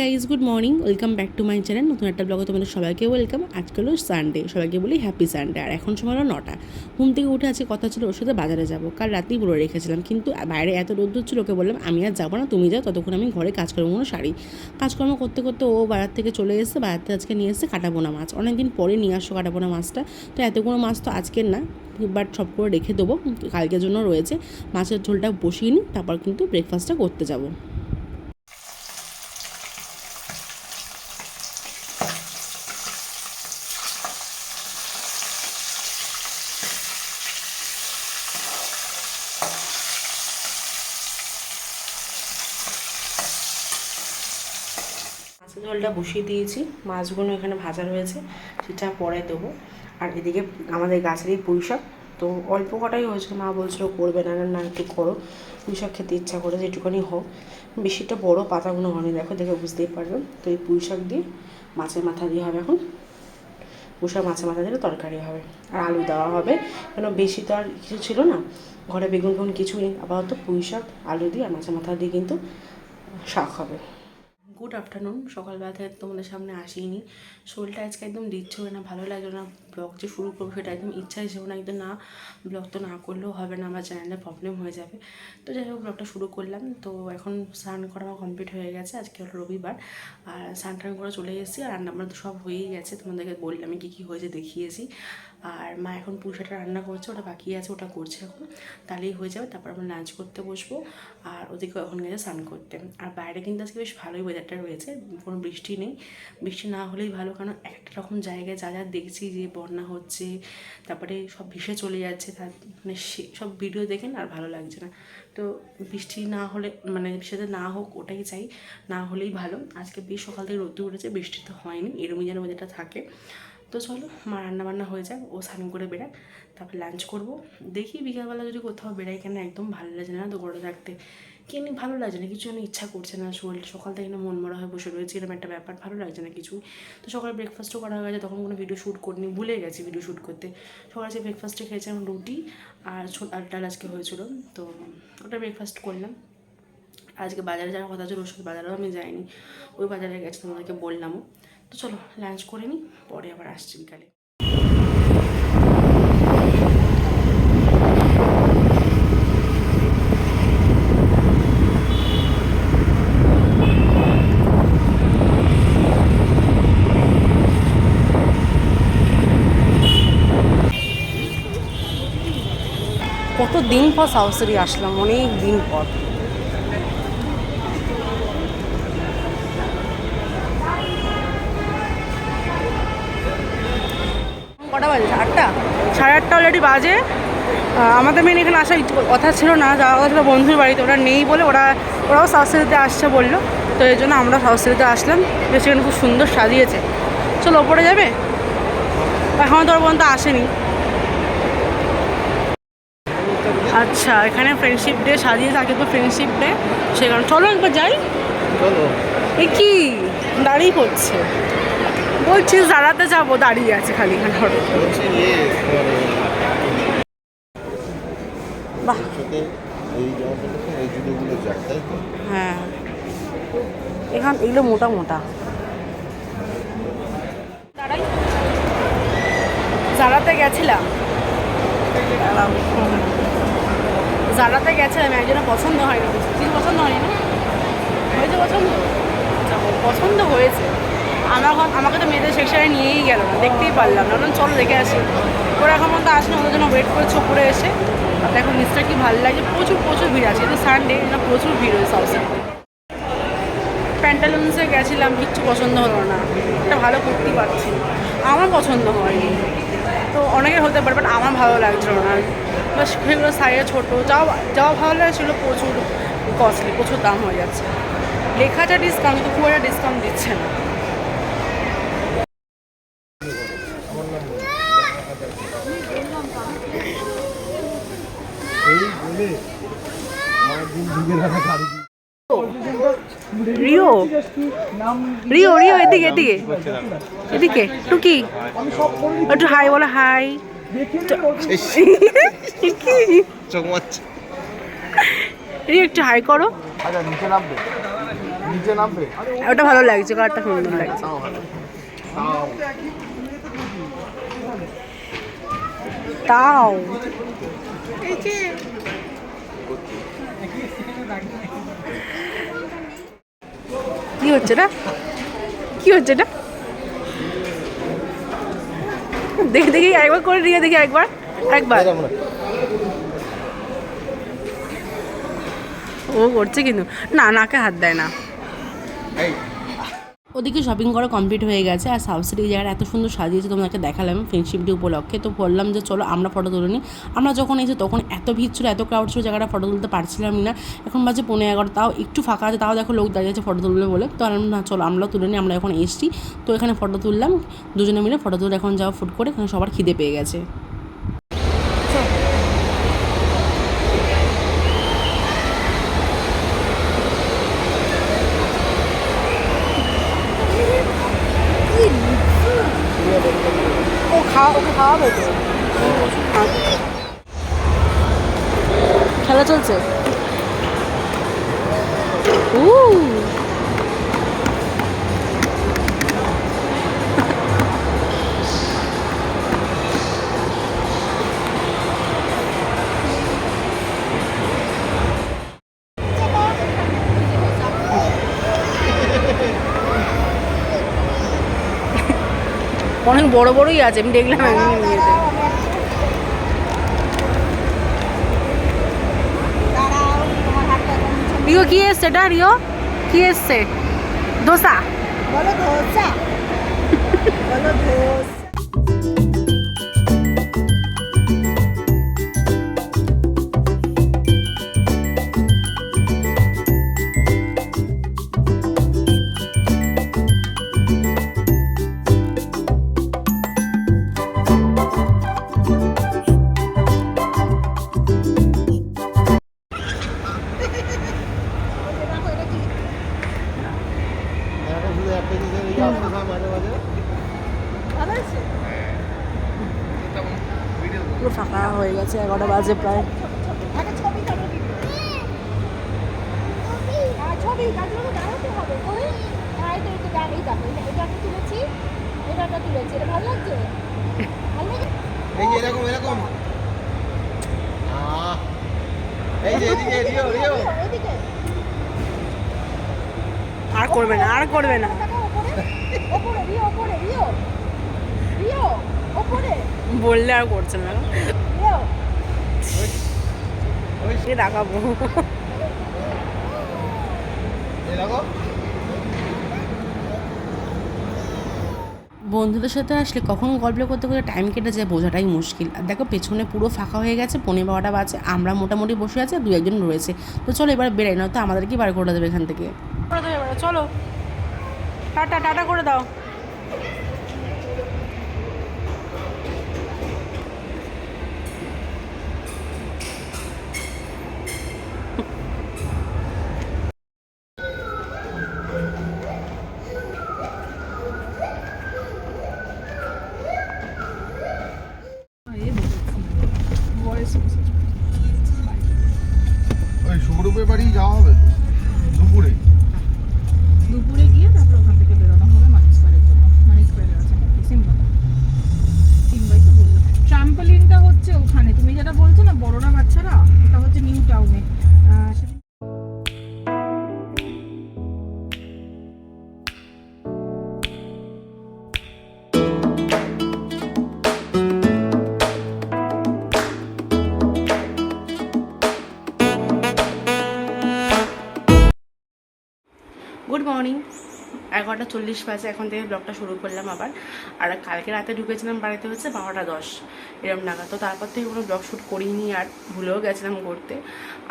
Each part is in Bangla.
Guys good morning welcome back to my channel নতুন একটা ব্লগে তোমাদের সবাইকে ওয়েলকাম আজকে হলো সানডে সবাইকে বলি হ্যাপি সানডে আর এখন সময় হলো নটা। ঘুম থেকে উঠে আছে কথা ছিল ওর সাথে বাজারে যাব। কাল রাতেই বলে রেখেছিলাম। কিন্তু বাইরে এত রোদ্দুর ছিল, ওকে বললাম, আমি আর যাব না, তুমি যাও, ততক্ষণ আমি ঘরে কাজকর্মগুলো সারি। কাজকর্ম করতে করতে ও বাজার থেকে চলে এসেছে। বাজার থেকে আজকে নিয়ে এসেছে কাটাবোনা মাছ। অনেকদিন পরে নিয়ে আসো কাটাবোনা মাছটা। তো এতগুলো মাছ তো আজকের না। বাট সব করে রেখে দেবো। কালকের জন্য রয়েছে। মাছের ঝোলটা বসিয়ে নিই, তারপর কিন্তু ব্রেকফাস্টটা করতে যাব। ঝোলটা বসিয়ে দিয়েছি। মাছগুলো এখানে ভাজা রয়েছে, সেটা পরে দেবো। আর এদিকে আমাদের গাছেরই পুঁই শাক তো অল্প কটাই হয়েছিল মা বলছিল করবে, না না একটু করো। পুঁই শাক খেতে ইচ্ছা করে যেটুকুনি হোক। বেশিটা বড় পাতাগুলো হয়নি, দেখো, দেখে বুঝতেই পারবেন তো এই পুঁই শাক দিয়ে মাছের মাথা দিয়ে হবে এখন। পুঁই মাছের মাথা দিলে তরকারি হবে। আর আলু দেওয়া হবে। কেন বেশি তো আর কিছু ছিল না। ঘরে বেগুন ফেগুন কিছু নেই। আপাতত পুঁই শাক আলু দিয়ে আর মাছের মাথা দিয়ে কিন্তু শাক হবে। গুড আফটারনুন সকালবেলা থেকে তোমাদের সামনে আসিনি। শরীরটা আজকে একদম দিচ্ছে না, ভালো লাগল না। ব্লগ যে শুরু করব সেটা একদম ইচ্ছা হিসেবে না একদম না ব্লগ তো না করলেও হবে না, আমার চ্যানেলে প্রবলেম হয়ে যাবে। তো যাই হোক ব্লগটা শুরু করলাম। তো এখন স্নান করা আমার কমপ্লিট হয়ে গেছে, আজকে হলো রবিবার। আর স্নান টান করে চলে এসেছি, আর রান্না তো সব হয়েই গেছে। তোমাদেরকে বললাম আমি কী কী হয়েছে দেখিয়েছি। আর মা এখন পুষাটা রান্না করছে, ওটা বাকি আছে, ওটা করছে এখন। তাহলেই হয়ে যাবে, তারপর আমরা লাঞ্চ করতে বসবো আর ওদিকে এখন গেছে স্নান করতে। আর বাইরে কিন্তু আজকে বেশ ভালোই ওয়েদারটা রয়েছে, কোনো বৃষ্টি নেই। বৃষ্টি না হলেই ভালো, কারণ একটা রকম জায়গায় যা যা দেখছি যে বন্যা হচ্ছে, তারপরে সব ভেসে চলে যাচ্ছে তার মানে সব ভিডিও দেখেন আর ভালো লাগছে না। তো বৃষ্টি না হলে মানে সেটা না হোক, ওটাই চাই, না হলেই ভালো। আজকে বেশ সকাল থেকে রোদ্দুর উঠেছে, বৃষ্টি তো হয়নি, এরমই যেন ওয়েদারটা থাকে। তো চলো, মা রান্না বান্না হয়ে যাক, ও স্নান করে বেরাক তারপর লাঞ্চ করব। দেখি বিকালবেলা যদি কোথাও বেড়াই কেন, একদম ভালো লাগছে না তো ঘরে থাকতে। কেন ভালো লাগছে না, কিছু যেন ইচ্ছা করছে না শরীর। সকাল থেকে মন মরা হয়ে বসে রয়েছে এরকম একটা ব্যাপার, ভালো লাগছে না কিছু তো সকালে ব্রেকফাস্টও করা হয়ে গেছে, তখন কোনো ভিডিও শ্যুট করিনি, ভুলে গেছি ভিডিও শ্যুট করতে। সকালে যে ব্রেকফাস্টে খেয়েছিলাম রুটি আর ছোট ডাল আজকে হয়েছিল, তো ওটা ব্রেকফাস্ট করলাম। আজকে বাজারে যাওয়ার কথা ছিল সাথে বাজারেও আমি যাইনি। ওই বাজারে গেছে, তোমাদেরকে বললামও। তো চলো লাঞ্চ করে নিই পরে আবার আসছি বিকালে। কত দিন পর সাউসরি আসলাম, অনেক দিন পর। কটা বাজে? আটটা সাড়ে আটটা অলরেডি বাজে। আমাদের মেন এখানে আসার ইচ্ছে- কথা ছিল না যাওয়া কথা ছিল বন্ধুর বাড়িতে। ওরা নেই বলে ওরা ওরাও সাউসরিতে আসছে বলল। তো এই জন্য আমরা সাউসরিতে আসলাম। বেশ এখানে খুব সুন্দর সাজিয়েছে। চলো ওপরে যাবে? এখনও তো ওর পর্যন্ত আসেনি। আচ্ছা এখানে ফ্রেন্ডশিপ ডে সাজিয়ে থাকে তো ফ্রেন্ডশিপ ডে সেখানে চলো একবার যাই। চলো। এ কি? দাঁড়িয়ে করছে বলছি দাঁড়াতে যাব দাঁড়িয়ে আছে খালি এখানে। ইয়ে মানে বাহ। হ্যাঁ। এখান এগুলো মোটা মোটা। জারাতে গেছিলাম। জারাতে গেছিলাম একজনের পছন্দ হয়নি। কিছু পছন্দ হয়নি না? হয়েছে পছন্দ? পছন্দ আমার এখন, আমাকে তো মেয়েদের সেকশনে নিয়েই গেল না, দেখতেই পারলাম না। বললাম, চলো দেখে আসি। ওরা এখন পর্যন্ত আসলে ওদের জন্য ওয়েট করছে, উপরে এসে। দেখো নিচটা কি ভালো লাগে প্রচুর প্রচুর ভিড় আছে। এটা সানডে এটা প্রচুর ভিড় হয়েছে সাউথে প্যান্টালুন্সে গেছিলাম, কিচ্ছু পছন্দ হলো না। একটা ভালো কুর্তি পাচ্ছি। আমার পছন্দ হয়নি। তো অনেকের হতে পারে বাট আমার ভালো লাগছিল না। বাস সেগুলো সাইজে ছোটো। যাও যাওয়া ভালো লাগছিল, প্রচুর কস্টলি প্রচুর দাম হয়ে যাচ্ছে। লেখা যা ডিসকাউন্ট কিন্তু খুব একটা ডিসকাউন্ট দিচ্ছে না এই বলে আমার দিন ঢুকে রাখা গাড়ি রিও রিও এদিকে এদিকে। এদিকে টুকি। একটু হাই বলো হাই। রিও একটু হাই করো। আচ্ছা নিচে নামবে। নিচে নামবে। ওটা ভালো লাগছে কালারটা সুন্দর লাগছে। তাও তাও। তাও। কি হচ্ছে না? কি হচ্ছে না দেখে দেখি একবার করে নিয়ে দেখি একবার একবার। ও করছে কিন্তু। না নাকে হাত দেয় না। ওদিকে শপিং করা কমপ্লিট হয়ে গেছে আর সাউথ সিটি জায়গাটা এত সুন্দর সাজিয়েছে তোমাকে দেখালাম ফ্রেন্ডশিপ ডে উপলক্ষে। তো বললাম যে চলো আমরা ফটো তুলে নিই। আমরা যখন এসে তখন এত ভিড় ছিল, এত ক্রাউড ছিল, জায়গাটা ফটো তুলতে পারছিলাম না। এখন বাজে পনেরো এগারো তাও একটু ফাঁকা আছে, তাও দেখো লোক দাঁড়িয়ে আছে ফটো তুলবে বলে। তো না, চলো আমরাও তুলে নিই, আমরা এখন এসছি। তো এখানে ফটো তুললাম, দুজনে মিলে ফটো তুলে এখন যাওয়া ফুট করে, এখানে সবার খিদে পেয়ে গেছে ও তো? খেলা চলছে? বড় বড়ই আছে, আমি দেখলাম। রিও, কি এসছে? এটা রিও? কি এসছে? দোসা বলো ধোসা। বলো ধোসা। এই যে এদিকে রিও রিও এদিকে আর করবে না আর করবে না টাকা ওপরে ওপরে রিও ওপরে রিও রিও ওপরে বললে আর করছে না। দেখাবো। বন্ধুদের সাথে আসলে কখন গল্প করতে করতে টাইম কেটে যায় বোঝাটাই মুশকিল। আর দেখো পেছনে পুরো ফাঁকা হয়ে গেছে পনেরো বারোটা বাজে আমরা মোটামুটি বসে আছি দু একজন রয়েছে। তো চলো এবার বেরাই না তো আমাদেরকে বার করে দেবে এখান থেকে? চলো। টাটা টাটা করে দাও। ওটা হচ্ছে নিউ টাউনে সেদিন গুড মর্নিং এগারোটা চল্লিশ বাজে এখন থেকে ব্লগটা শুরু করলাম আবার। আর কালকে রাতে ঢুকেছিলাম বাড়িতে হচ্ছে বারোটা দশ, এরম নাগাদ। তো তারপর থেকে কোনো ব্লগ শ্যুট করিনি আর ভুলেও গেছিলাম করতে।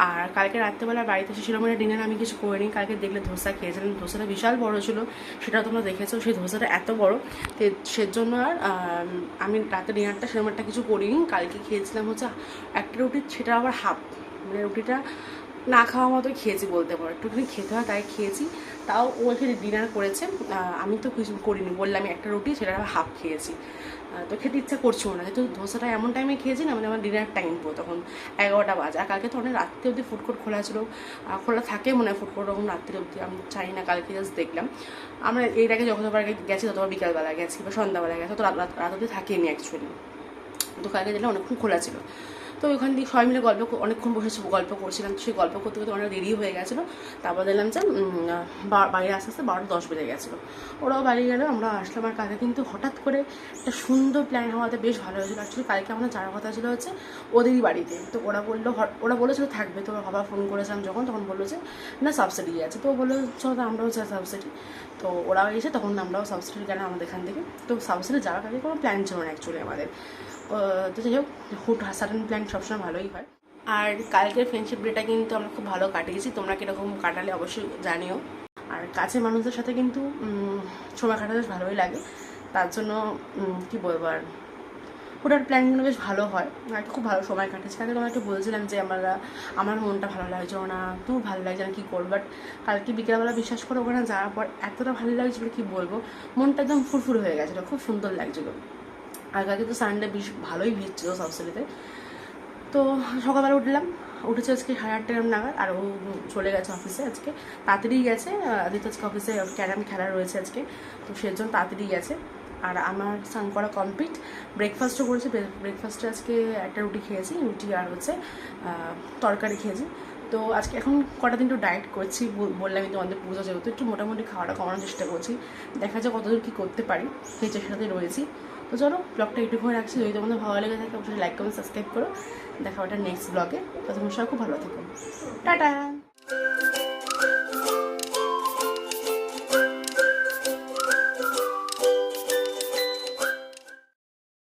আর কালকে রাত্রেবেলা বাড়িতে এসে সেরকম ডিনার আমি কিছু করিনি। কালকে দেখলে ধোসা খেয়েছিলাম। ধোসাটা বিশাল বড় ছিল সেটা তোমরা দেখেছ। সেই ধোসাটা এত বড়, তো সেজন্য আর, আমি রাতে ডিনারটা সেরকম একটা কিছু করিনি। কালকে খেয়েছিলাম হচ্ছে একটা রুটি, সেটা আবার হাফ। মানে রুটিটা না খাওয়া মতোই খেয়েছি বলতে পারো। একটুখানি খেতে হয়, তাই খেয়েছি। তাও ও এখানে ডিনার করেছে। আমি তো কিছু করিনি। বললাম একটা রুটি, সেটা হাফ খেয়েছি। তো খেতে ইচ্ছা করছিল না। যেহেতু ধোসাটা এমন টাইমে খেয়েছি না মানে আমার ডিনার টাইম পুরো, তখন এগারোটা বাজে। আর কালকে তো অনেক রাত্রে অবধি ফুড কোর্ট খোলা ছিল। খোলা থাকে মনে হয় ফুড কোর্ট ওরকম রাত্রে অবধি, আমি জানি না, কালকে জাস্ট দেখলাম। আমরা এর আগে যতবার গেছি, ততবার বিকালবেলা গেছি, বা সন্ধ্যাবেলা গেছি তো রাত রাত রাত অবধি থাকেনি অ্যাকচুয়ালি তো কালকে দিলে অনেকক্ষণ খোলা ছিল। তো ওখান দিয়ে সবাই মিলে গল্প অনেকক্ষণ বসে গল্প করছিলাম। সেই গল্প করতে করতে অনেক দেরি হয়ে গেছিল। তারপর দেখলাম যে উম, বা- বাড়ি আস্তে আস্তে বারোটা দশ বেজে গেছিল। ওরাও বাড়ি গেলো আমরা আসলাম। আর কালকে কিন্তু হঠাৎ করে একটা সুন্দর প্ল্যান হওয়াতে বেশ ভালো হয়েছিল। অ্যাকচুয়ালি কালকে আমরা যাওয়ার কথা ছিল হচ্ছে ওদেরই বাড়িতে। তো ওরা বলল ওরা বলেছিল থাকবে। তো বাবা ফোন করেছিলাম যখন তখন বলল যে না সাবসিডি আছে। তো বলল চলো আমরাও চাই সাবসিডি তো ওরাও এসে তখন আমরাও সাবসিডি গেলাম আমাদের এখান থেকে। তো সাবসিডি যাওয়ার আগে কোনো প্ল্যান ছিল না অ্যাকচুয়ালি আমাদের। তো যাই হোক, হুট সাডেন প্ল্যান সবসময় ভালোই হয়। আর কালকের ফ্রেন্ডশিপ ডেটা কিন্তু আমরা খুব ভালো কাটিয়েছি, তোমরা কীরকম কাটালে অবশ্যই জানিও। আর কাছের মানুষদের সাথে কিন্তু সময় কাটাতে বেশ ভালোই লাগে। তার জন্য কি বলব আর ওটার প্ল্যানগুলো বেশ ভালো হয়। আর খুব ভালো সময় কাটেছে। কালকে তোমাকে বলছিলাম যে আমরা, আমার মনটা ভালো লাগছে না, তুই ভালো লাগছে না, কী করব? বাট কালকে বিকেলবেলা বিশ্বাস করে ওখানে যাওয়ার পর এতটা ভালো লাগছিল, কী বলব? মনটা একদম ফুরফুর হয়ে গেছিল, খুব সুন্দর লাগছিল। কালকে তো সানডে বেশ ভালোই ভিড় ছিল সাবসিডিতে তো সকালবেলা উঠলাম, উঠেছে আজকে সাড়ে আটটা এরম নাগাদ, আর ও চলে গেছে অফিসে আজকে। তাড়াতাড়ি গেছে, আদিত্য আজকে অফিসে ক্যারাম খেলা রয়েছে আজকে, তো সেজন্য তাড়াতাড়ি গেছে। আর আমার স্নান করা কমপ্লিট ব্রেকফাস্টও করেছি ব্রেকফাস্টে আজকে একটা রুটি খেয়েছি, রুটি আর হচ্ছে তরকারি খেয়েছি। তো আজকে এখন কটা দিন একটু ডায়েট করছি, বল- বললাম কিন্তু আমাদের পুজো যেহেতু, একটু মোটামুটি খাওয়াটা কমানোর চেষ্টা করছি। দেখা যাক কতদূর কী করতে পারি, সেই চেষ্টাতে রয়েছি। তো চলো ব্লগটা এইটুকুই রাখছি। যদি তোমাদের ভালো লেগে থাকে, অবশ্যই লাইক কমেন্ট সাবস্ক্রাইব করো। দেখা ওটা নেক্সট ব্লগে তো তোমার সবাই খুব ভালো থাকো। টাটা!